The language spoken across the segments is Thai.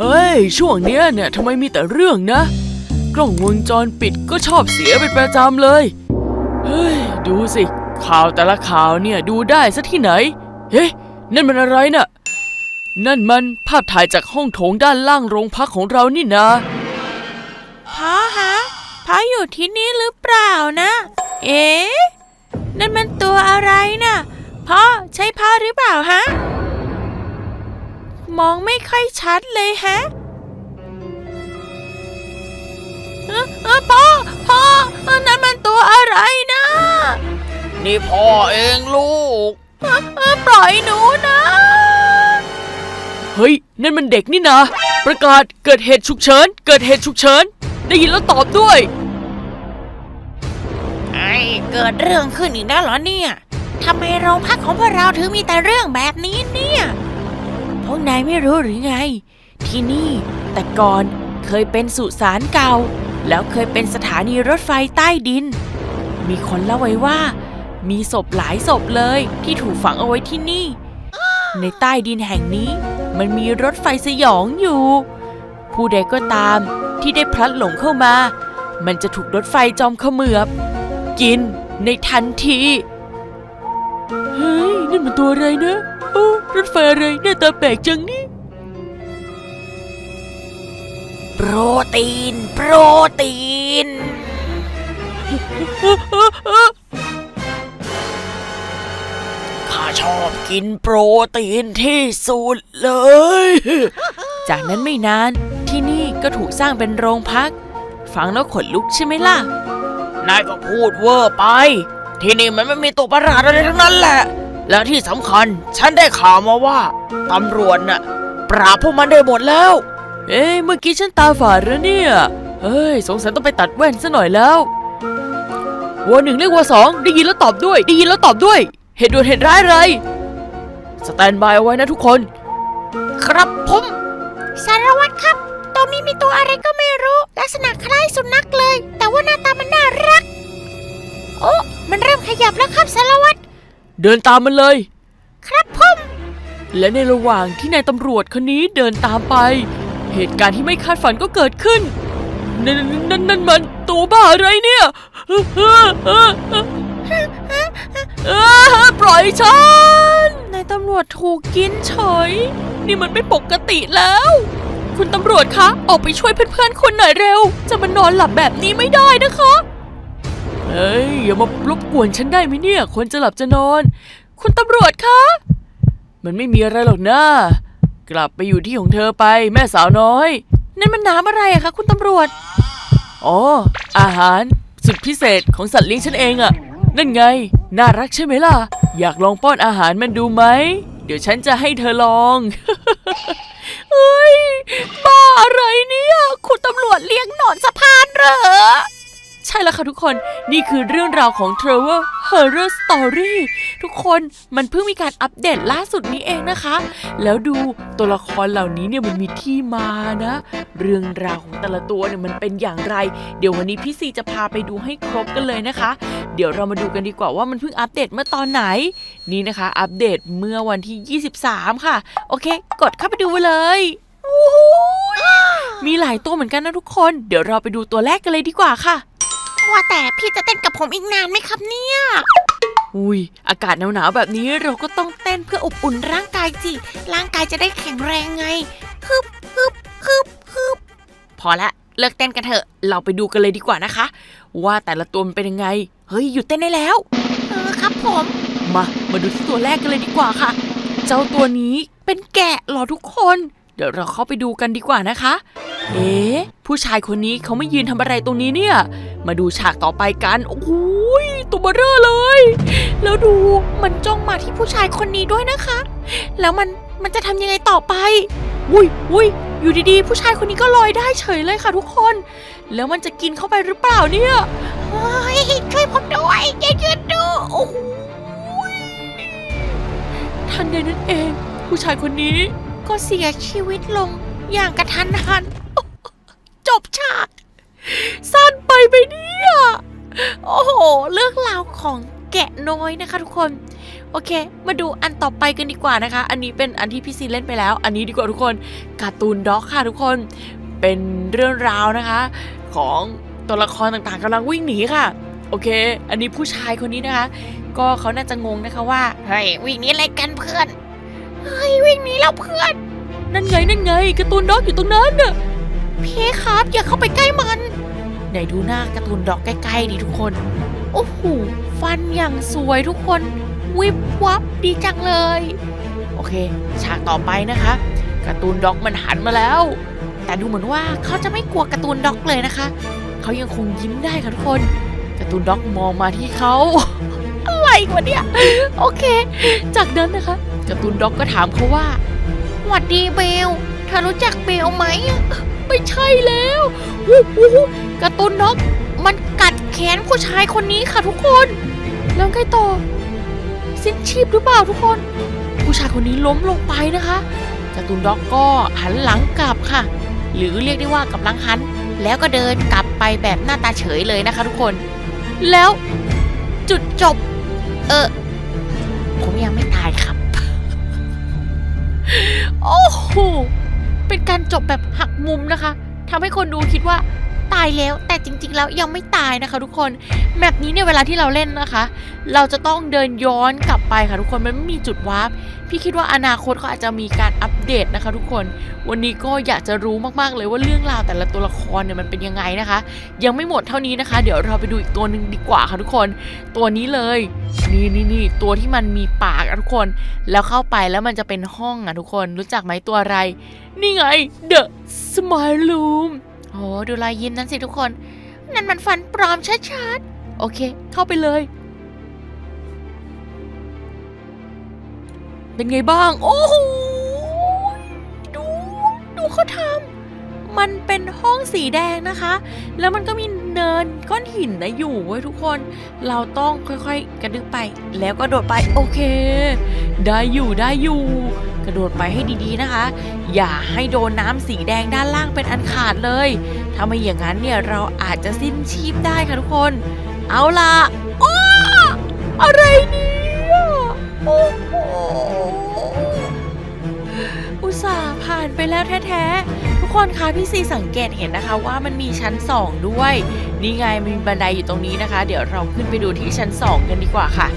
เฮ้ย ช่วงเนี้ยเนี่ยทำไมมีแต่เรื่องนะ กล้องวงจรปิดก็ชอบเสียเป็นประจำเลย เฮ้ย ดูสิ ข่าวแต่ละข่าวเนี่ยดูได้ซะที่ไหน เฮ้ยนั่นมันอะไรน่ะ นั่นมันภาพถ่ายจากห้องโถงด้านล่างโรงพักของเรานี่นะพ่อฮะพ่ออยู่ที่นี่หรือเปล่านะ เอ๊ะนั่นมันตัวอะไรนะ่ะพ่อใช่พ่อหรือเปล่าฮะ มองไม่ค่อยชัดเลยฮะเอ้อเอ้อพ่อ พ่อเอ้อนั่นมันตัวอะไรนะ นี่พ่อเองลูกเอ้อเอ้อปล่อยหนูนะ เฮ้ย นั่นมันเด็กนี่นะ ประกาศเกิดเหตุฉุกเฉิน เกิดเหตุฉุกเฉิน ได้ยินแล้วตอบด้วย ไอ้เกิดเรื่องขึ้นอีกแล้วเหรอเนี่ยทำไมโรงพักของพวกเราถึงมีแต่เรื่องแบบนี้เนี่ย พวกนายไม่รู้หรือไง ที่นี่แต่ก่อนเคยเป็นสุสานเก่า แล้วเคยเป็นสถานีรถไฟใต้ดิน มีคนเล่าไว้ว่า มีศพหลายศพเลยที่ถูกฝังเอาไว้ที่นี่ ในใต้ดินแห่งนี้ มันมีรถไฟสยองอยู่ ผู้ใดก็ตามที่ได้พลัดหลงเข้ามา มันจะถูกรถไฟจอมเขมือบ กินในทันที เฮ้ยนั่นมันตัวอะไรนะโอ้ รถไฟอะไรหน้าตาแปลกจังนี่ โปรตีน โปรตีน ข้าชอบกินโปรตีนที่สุดเลย จากนั้นไม่นานที่นี่ก็ถูกสร้างเป็นโรงพัก ฟังแล้วขนลุกใช่ไหมล่ะ นายก็พูดเวอร์ไป ที่นี่มันไม่มีตัวประหลาดอะไรทั้งนั้นแหละ และที่สำคัญฉันได้ข่าวมาว่าตำรวจน่ะ ปราบพวกมันได้หมดแล้ว เอ้ยเมื่อกี้ฉันตาฝาดแล้วเนี่ย เฮ้ย สงสัยต้องไปตัดแว่นซะหน่อยแล้ววัวหนึ่งเรียกวัวสองได้ยินแล้วตอบด้วย ได้ยินแล้วตอบด้วย เหตุด่วนเหตุร้ายอะไร สแตนบายเอาไว้นะทุกคน ครับผมสารวัตรครับตรงนี้มีตัวอะไรก็ไม่รู้ ลักษณะคล้ายสุนัขเลย แต่ว่าหน้าตามันน่ารัก โอ้มันเริ่มขยับแล้วครับสารวัตร เดินตามมันเลย ครับผม และในระหว่างที่นายตำรวจคนนี้เดินตามไป เหตุการณ์ที่ไม่คาดฝันก็เกิดขึ้น นั่นนั่นนั่นมันตัวบ้าอะไรเนี่ยเอ้อเอ้อเอ้อเอ้อเอ้อปล่อยฉันนายตำรวจถูกกินเฉย นี่มันไม่ปกติแล้ว คุณตำรวจคะ ออกไปช่วยเพื่อนๆคนหน่อยเร็ว จะมานอนหลับแบบนี้ไม่ได้นะคะ เฮ้ยอย่ามารบกวนฉันได้ไหมเนี่ยคนจะหลับจะนอน คุณตำรวจคะ มันไม่มีอะไรหรอกนะ กลับไปอยู่ที่ของเธอไปแม่สาวน้อย นั่นมันน้ำอะไรอะคะคุณตำรวจ อ๋อ อาหารสุดพิเศษของสัตว์เลี้ยงฉันเองอะนั่นไง น่ารักใช่ไหมล่ะ อยากลองป้อนอาหารมันดูไหม เดี๋ยวฉันจะให้เธอลองเฮ้ยบ้าอะไรเนี่ย คุณตำรวจเลี้ยงหนอนสะพานเหรอ ใช่แล้วค่ะทุกคน นี่คือเรื่องราวของ Travel Horror Story ทุกคนมันเพิ่งมีการอัปเดตล่าสุดนี้เองนะคะ แล้วดูตัวละครเหล่านี้เนี่ยมันมีที่มานะ เรื่องราวของแต่ละตัวเนี่ยมันเป็นอย่างไร เดี๋ยววันนี้พี่ซีจะพาไปดูให้ครบกันเลยนะคะ เดี๋ยวเรามาดูกันดีกว่าว่ามันเพิ่งอัปเดตเมื่อตอนไหน นี่นะคะ อัปเดตเมื่อวันที่ 23 ค่ะ โอเค กดเข้าไปดูเลยมีหลายตัวเหมือนกันนะทุกคน เดี๋ยวเราไปดูตัวแรกกันเลยดีกว่าค่ะ ว่าแต่พี่จะเต้นกับผมอีกนานไหมครับเนี่ยอุ้ยอากาศหนาวๆแบบนี้เราก็ต้องเต้นเพื่ออบอุ่นร่างกายสิร่างกายจะได้แข็งแรงไงฮึบฮึบฮึบฮึบพอละเลิกเต้นกันเถอะ เราไปดูกันเลยดีกว่านะคะ ว่าแต่ละตัวมันเป็นยังไง เฮ้ยหยุดเต้นได้แล้วเออครับผม มามาดูที่ตัวแรกกันเลยดีกว่าค่ะ เจ้าตัวนี้เป็นแกะเหรอทุกคน เดี๋ยวเราเข้าไปดูกันดีกว่านะคะ เอ๊ะผู้ชายคนนี้เขาไม่ยืนทำอะไรตรงนี้เนี่ย มาดูฉากต่อไปกันโอ้โหยตัวเบอเร่อเลย แล้วดูมันจ้องมาที่ผู้ชายคนนี้ด้วยนะคะ แล้วมันมันจะทำยังไงต่อไปอุ้ยอุ้ยอยู่ดีๆ ผู้ชายคนนี้ก็ลอยได้เฉยเลยค่ะทุกคน แล้วมันจะกินเข้าไปหรือเปล่าเนี่ยเฮ้ยช่วยผมด้วยอย่ายืนดูโอ้โหทันใดนั้นเอง ผู้ชายคนนี้ ก็เสียชีวิตลงอย่างกระทันหัน จบฉาก สั้นไปไหมเนี่ย โอ้โห เรื่องราวของแกะน้อยนะคะทุกคน โอเค มาดูอันต่อไปกันดีกว่านะคะ อันนี้เป็นอันที่พี่ซีเล่นไปแล้ว อันนี้ดีกว่าทุกคน การ์ตูนด็อกค่ะทุกคน เป็นเรื่องราวนะคะ ของตัวละครต่างๆกำลังวิ่งหนีค่ะ โอเค อันนี้ผู้ชายคนนี้นะคะ ก็เขาน่าจะงงนะคะว่า เฮ้ยวิ่งหนี้อะไรกันเพื่อน เฮ้ยวิ่งหนี้แล้วเพื่อน นั่นไงนั่นไงการ์ตูนด็อกอยู่ตรงนั้นน่ะพี่ครับอย่าเข้าไปใกล้มันไหนดูหน้าการ์ตูนด็อกใกล้ๆดิทุกคน โอ้โหฟันอย่างสวยทุกคน วิบวับดีจังเลย โอเค ฉากต่อไปนะคะการ์ตูนด็อกมันหันมาแล้ว แต่ดูเหมือนว่าเขาจะไม่กลัวการ์ตูนด็อกเลยนะคะ เขายังคงยิ้มได้ค่ะทุกคนการ์ตูนด็อกมองมาที่เขา อะไรวะเนี่ย โอเค จากนั้นนะคะ การ์ตูนด็อกก็ถามเขาว่าหวัดดีเบลเธอรู้จักเบลไหมไม่ใช่แล้ววู้วู้วู้การ์ตูนด็อกมันกัดแขนผู้ชายคนนี้ค่ะทุกคน แล้วไงต่อสิ้นชีพหรือเปล่าทุกคน ผู้ชายคนนี้ล้มลงไปนะคะการ์ตูนด็อกก็หันหลังกลับค่ะ หรือเรียกได้ว่ากำลังหัน แล้วก็เดินกลับไปแบบหน้าตาเฉยเลยนะคะทุกคน แล้วจุดจบ เออผมยังไม่ โอ้โห เป็นการจบแบบหักมุมนะคะ ทำให้คนดูคิดว่า ตายแล้วแต่จริง ๆ แล้วยังไม่ตายนะคะ ทุกคนแบบนี้เนี่ยเวลาที่เราเล่นนะคะ เราจะต้องเดินย้อนกลับไปค่ะทุกคนมันไม่มีจุดวาร์ปพี่คิดว่าอนาคตเขาอาจจะมีการอัปเดตนะคะ ทุกคน วันนี้ก็อยากจะรู้มากๆเลยว่าเรื่องราวแต่ละตัวละครเนี่ยมันเป็นยังไงนะคะ ยังไม่หมดเท่านี้นะคะ เดี๋ยวเราไปดูอีกตัวหนึ่งดีกว่าค่ะทุกคน ตัวนี้เลยนี่นี่นี่ตัวที่มันมีปากอะทุกคน แล้วเข้าไปแล้วมันจะเป็นห้องอะทุกคน รู้จักไหมตัวอะไร นี่ไง The Smile Room โหดูรอยยิ้มนั้นสิทุกคน นั่นมันฟันปลอมชัดๆ โอเค เข้าไปเลย เป็นไงบ้าง โอ้โหดู ดูเขาทำมันเป็นห้องสีแดงนะคะ แล้วมันก็มีเนินก้อนหินนะอยู่เว้ยทุกคน เราต้องค่อยๆ กระดึบไป แล้วก็โดดไป โอเค ได้อยู่ได้อยู่ กระโดดไปให้ดีๆนะคะ อย่าให้โดนน้ำสีแดงด้านล่างเป็นอันขาดเลย ถ้าไม่อย่างนั้นเนี่ยเราอาจจะสิ้นชีพได้ค่ะทุกคน เอาล่ะอ้ออะไรเนี่ยโอ้โหอุตส่าห์ผ่านไปแล้วแท้ๆ ทุกคนคะพี่ซีสังเกตเห็นนะคะว่ามันมีชั้น 2 ด้วย นี่ไงมีบันไดอยู่ตรงนี้นะคะ เดี๋ยวเราขึ้นไปดูที่ชั้น 2 กันดีกว่าค่ะ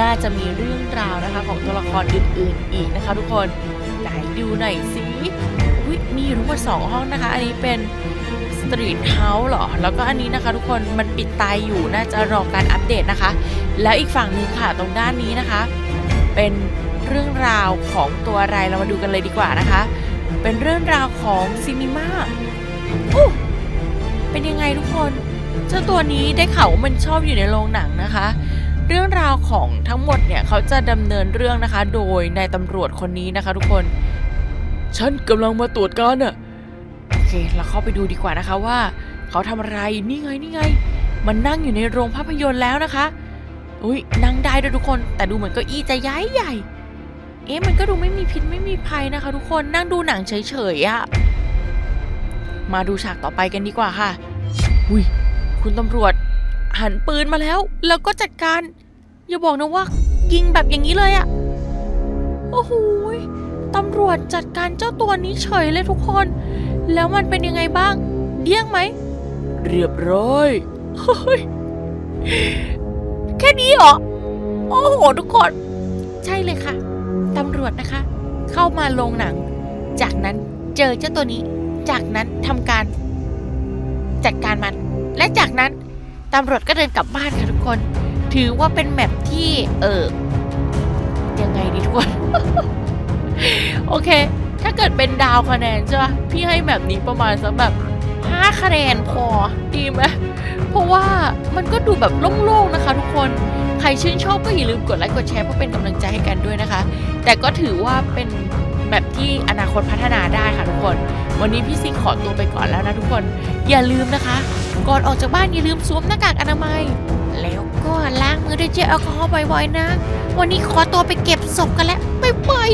น่าจะมีเรื่องราวนะคะของตัวละครอื่นๆอีกนะคะ ทุกคนไหนดูหน่อยสิอุ๊ยมีทั้งหมดสองห้องนะคะ อันนี้เป็นสตรีทเฮาส์เหรอ แล้วก็อันนี้นะคะ ทุกคนมันปิดตายอยู่น่าจะรอการอัปเดตนะคะ แล้วอีกฝั่งนึงค่ะตรงด้านนี้นะคะ เป็นเรื่องราวของตัวอะไรเรามาดูกันเลยดีกว่านะคะ เป็นเรื่องราวของซีนีมาโอ้เป็นยังไงทุกคน เจ้าตัวนี้ได้ข่าวว่ามันชอบอยู่ในโรงหนังนะคะ เรื่องราวของทั้งหมดเนี่ยเขาจะดำเนินเรื่องนะคะ โดยนายตำรวจคนนี้นะคะ ทุกคน ฉันกำลังมาตรวจการน่ะโอเคเราเข้าไปดูดีกว่านะคะว่า เขาทำอะไรนี่ไงนี่ไง มันนั่งอยู่ในโรงภาพยนตร์แล้วนะคะอุ้ยนั่งได้ด้วยทุกคน แต่ดูเหมือนเก้าอี้จะย้ายใหญ่ เอ๊ะมันก็ดูไม่มีพิษไม่มีภัยนะคะ ทุกคนนั่งดูหนังเฉยๆอะมาดูฉากต่อไปกันดีกว่าค่ะ อุ้ยคุณตำรวจ หันปืนมาแล้ว แล้วก็จัดการ อย่าบอกนะว่า ยิงแบบอย่างนี้เลยอะโอ้โหยตำรวจจัดการเจ้าตัวนี้เฉยเลยทุกคน แล้วมันเป็นยังไงบ้าง เดี้ยงไหม เรียบร้อยเฮ้ยแค่นี้เหรอ โอ้โห ทุกคน ใช่เลยค่ะ ตำรวจนะคะ เข้ามาโรงหนัง จากนั้นเจอเจ้าตัวนี้ จากนั้นทำการ จัดการมัน และจากนั้น ตำรวจก็เดินกลับบ้านค่ะทุกคน ถือว่าเป็นแมปที่เออยังไงดีทุกคน โอเค ถ้าเกิดเป็นดาวคะแนนใช่ปะพี่ให้แบบนี้ประมาณสักแบบ5คะแนนพอดีไหมเพราะว่ามันก็ดูแบบโล่งๆนะคะ ทุกคน ใครชื่นชอบก็อย่าลืมกดไลค์กดแชร์เพื่อเป็นกำลังใจให้กันด้วยนะคะ แต่ก็ถือว่าเป็นแบบที่อนาคตพัฒนาได้ค่ะทุกคน วันนี้พี่ซิงขอตัวไปก่อนแล้วนะทุกคน อย่าลืมนะคะ ก่อนออกจากบ้านอย่าลืมสวมหน้ากากอนามัย แล้วก็ล้างมือด้วยเจลแอลกอฮอล์บ่อยๆนะ วันนี้ขอตัวไปเก็บศพกันแล้วบ๊ายบาย